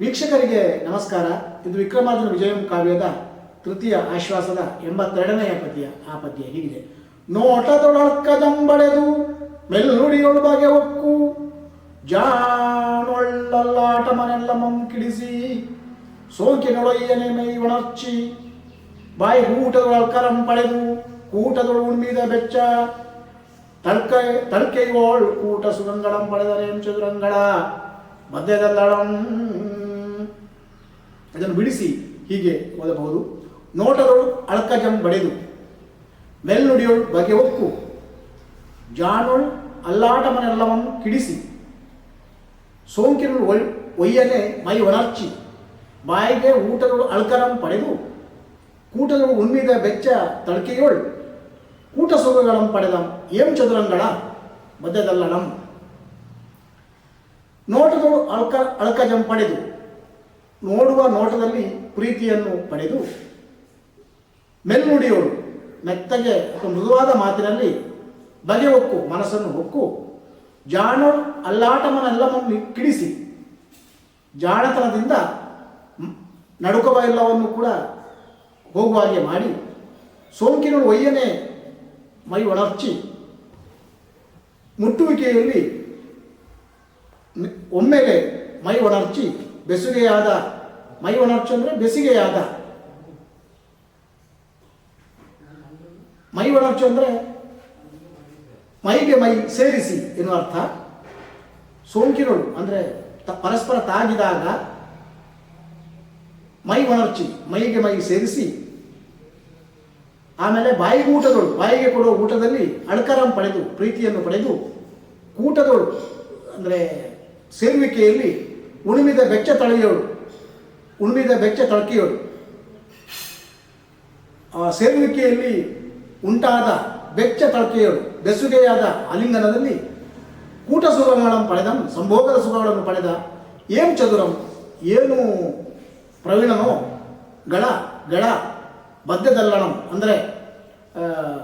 ವೀಕ್ಷಕರಿಗೆ ನಮಸ್ಕಾರ. ಇದು ವಿಕ್ರಮಾರ್ಜುನ ವಿಜಯಂ ಕಾವ್ಯದ ತೃತೀಯ ಆಶ್ವಾಸದ ಎಂಬತ್ತೆರಡನೆಯ ಪದ್ಯ. ಆ ಪದ್ಯ ಹೀಗಿದೆ. ನೋಟದೊಳಕ್ಕದಂಬಳೆದು ಮೆಲ್ಲುಡಿಯೊಳು ಬಗೆ ಒಕ್ಕು ಜಾಣೊಳ್ಳಲ್ಲಾಟ ಮನೆಲ್ಲ ಮಂಕಿಡಿಸಿ ಸೋಂಕಿನೊಳಯ್ಯನೆ ಮೈ ಒಣರ್ಚಿ. ಬಾಯಿ ಊಟದೊಳಕರಂ ಪಡೆದು ಕೂಟದೊಳ ಉಣ್ಮಿದ ಬೆಚ್ಚ. ತರ್ಕ ತಳ್ಕೆಯೋಳ್ ಕೂಟ ಸುಗಂಗಳಂ ಪಡೆದರೆ ಚದುರಂಗಳ. ಮಧ್ಯದಲ್ಲಳಂ ಇದನ್ನು ಬಿಡಿಸಿ ಹೀಗೆ ಓದಬಹುದು. ನೋಟದೊಳು ಅಳಕಜಂ ಬಡೆದು, ಮೆಲ್ನುಡಿಯೊಳು ಬಗೆ ಒಕ್ಕು ಜಾಣೊಳ್ ಅಲ್ಲಾಟ ಮನೆಲ್ಲವನ್ನು ಕಿಡಿಸಿ ಸೋಂಕಿನ ಒಳ್ ಒಯ್ಯನೆ ಮೈ ಒಣರ್ಚಿ, ಬಾಯಿಗೆ ಊಟಗಳು ಅಳ್ಕರಂ ಪಡೆದು ಕೂಟಗಳು ಉಣ್ಮಿದ ಬೆಚ್ಚ ತಳಕೆಯೋಳು ಕೂಟ ಸುಖಗಳಂ ಪಡೆದಂ ಏಂ ಚದುರಂಗಳ ಮಧ್ಯದಲ್ಲಣಂ. ನೋಟದಳು ಅಳ್ಕ, ಅಳ್ಕಜಂ ಪಡೆದು ನೋಡುವ ನೋಟದಲ್ಲಿ ಪ್ರೀತಿಯನ್ನು ಪಡೆದು ಮೆಲ್ನುಡಿಯೋಳು ಮೆತ್ತಗೆ ಅಥವಾ ಮೃದುವಾದ ಮಾತಿನಲ್ಲಿ ಬಗೆ ಒಕ್ಕು ಮನಸ್ಸನ್ನು ಹೊಕ್ಕು ಜಾಣ ಅಲ್ಲಾಟಮನೆಲ್ಲವನ್ನು ಕಿಡಿಸಿ, ಜಾಣತನದಿಂದ ನಡುಕವ ಎಲ್ಲವನ್ನು ಕೂಡ ಹೋಗುವ ಹಾಗೆ ಮಾಡಿ ಸೋಂಕಿನ ಒಯ್ಯನೆ ಮೈ ಒಳರ್ಚಿ ಮುಟ್ಟುವಿಕೆಯಲ್ಲಿ ಒಮ್ಮೆಲೆ ಮೈ ಒಣರ್ಚಿ ಬೆಸುಗೆಯಾದ, ಮೈ ಅಂದರೆ ಬೆಸಿಗೆಯಾದ. ಮೈ ಅಂದರೆ ಮೈಗೆ ಮೈ ಸೇರಿಸಿ ಎನ್ನುವ ಅರ್ಥ. ಸೋಂಕಿನಳು ಅಂದರೆ ಪರಸ್ಪರ ತಾಗಿದಾಗ ಮೈ ಒಣರ್ಚಿ, ಮೈಗೆ ಮೈ ಸೇರಿಸಿ, ಆಮೇಲೆ ಬಾಯಿ ಊಟದಳು, ಬಾಯಿಗೆ ಕೊಡುವ ಊಟದಲ್ಲಿ ಅಳಕರಂ ಪಡೆದು, ಪ್ರೀತಿಯನ್ನು ಪಡೆದು, ಕೂಟದಳು ಅಂದರೆ ಸೇರುವಿಕೆಯಲ್ಲಿ ಉಳುಮಿದ ಬೆಚ್ಚ ತಳೆಯೋಳು. ಉಣಿಮಿದ ಬೆಚ್ಚ ತಳಕಿಯೋಳು. ಆ ಸೇರುವಿಕೆಯಲ್ಲಿ ಉಂಟಾದ ಬೆಚ್ಚ ತಳಕೆಯೋಳು. ಬೆಸುಗೆಯಾದ ಆಲಿಂಗನದಲ್ಲಿ ಕೂಟ ಸುಖಗಳನ್ನು ಪಡೆದ, ಸಂಭೋಗದ ಸುಖಗಳನ್ನು ಪಡೆದ ಏಂ ಚದುರಂ, ಏನು ಪ್ರವೀಣನೋ ಗಳ ಗಳ ಬದ್ಧದಲ್ಲಣಂ. ಅಂದರೆ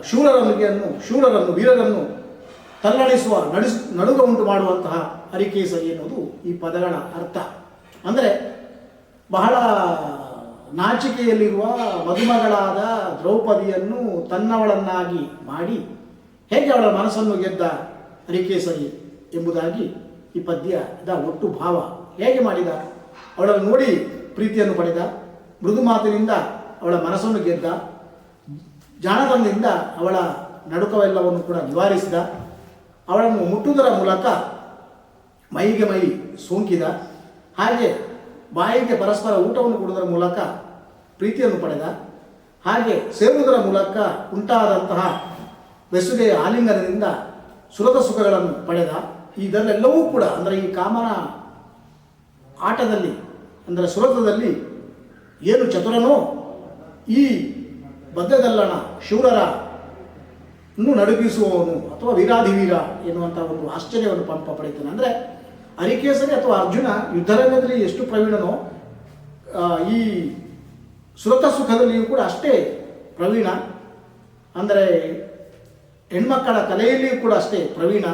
ಶೂರರನ್ನು ಶೂರರನ್ನು, ವೀರರನ್ನು ತಲ್ಲಣಿಸುವ ನಡೆಸ್, ನಡುಗ ಉಂಟು ಮಾಡುವಂತಹ ಹರಿಕೇಸರಿ ಎನ್ನುವುದು ಈ ಪದಗಳ ಅರ್ಥ. ಅಂದರೆ ಬಹಳ ನಾಚಿಕೆಯಲ್ಲಿರುವ ಮದುಮಗಳಾದ ದ್ರೌಪದಿಯನ್ನು ತನ್ನವಳನ್ನಾಗಿ ಮಾಡಿ ಹೇಗೆ ಅವಳ ಮನಸ್ಸನ್ನು ಗೆದ್ದ ಹರಿಕೇಸರಿ ಎಂಬುದಾಗಿ ಈ ಪದ್ಯದ ಒಟ್ಟು ಭಾವ. ಹೇಗೆ ಮಾಡಿದ? ಅವಳನ್ನು ನೋಡಿ ಪ್ರೀತಿಯನ್ನು ಪಡೆದ, ಮೃದು ಮಾತಿನಿಂದ ಅವಳ ಮನಸ್ಸನ್ನು ಗೆದ್ದ, ಜಾಣತನದಿಂದ ಅವಳ ನಡುಕವೆಲ್ಲವನ್ನು ಕೂಡ ನಿವಾರಿಸಿದ ಅವಳನ್ನು ಮುಟ್ಟುವುದರ ಮೂಲಕ ಮೈಗೆ ಮೈ ಸೋಂಕಿದ. ಹಾಗೆ ಬಾಯಿಗೆ ಪರಸ್ಪರ ಊಟವನ್ನು ಕೊಡುವುದರ ಮೂಲಕ ಪ್ರೀತಿಯನ್ನು ಪಡೆದ. ಹಾಗೆ ಸೇರುವುದರ ಮೂಲಕ ಉಂಟಾದಂತಹ ಬೆಸುಗೆಯ ಆಲಿಂಗನದಿಂದ ಸುರದ ಸುಖಗಳನ್ನು ಪಡೆದ. ಇದರಲ್ಲೆಲ್ಲವೂ ಕೂಡ ಅಂದರೆ ಈ ಕಾಮನ ಆಟದಲ್ಲಿ, ಅಂದರೆ ಸುರತದಲ್ಲಿ ಏನು ಚತುರನೋ ಈ ಬದ್ಧದಲ್ಲಣ ಶೂರರ ಇನ್ನು ನಡುಗಿಸುವವನು ಅಥವಾ ವೀರಾಧಿವೀರ ಎನ್ನುವಂಥ ಒಂದು ಆಶ್ಚರ್ಯವನ್ನು ಪಂಪ ಪಡೆಯುತ್ತಾನೆ. ಅಂದರೆ ಅರಿಕೇಸರಿ ಅಥವಾ ಅರ್ಜುನ ಯುದ್ಧರಂಗದಲ್ಲಿ ಎಷ್ಟು ಪ್ರವೀಣನೋ ಈ ಸುರತ ಸುಖದಲ್ಲಿಯೂ ಕೂಡ ಅಷ್ಟೇ ಪ್ರವೀಣ. ಅಂದರೆ ಹೆಣ್ಮಕ್ಕಳ ಕಲೆಯಲ್ಲಿಯೂ ಕೂಡ ಅಷ್ಟೇ ಪ್ರವೀಣ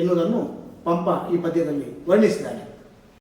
ಎನ್ನುವುದನ್ನು ಪಂಪ ಈ ಪದ್ಯದಲ್ಲಿ ವರ್ಣಿಸಿದ್ದಾರೆ.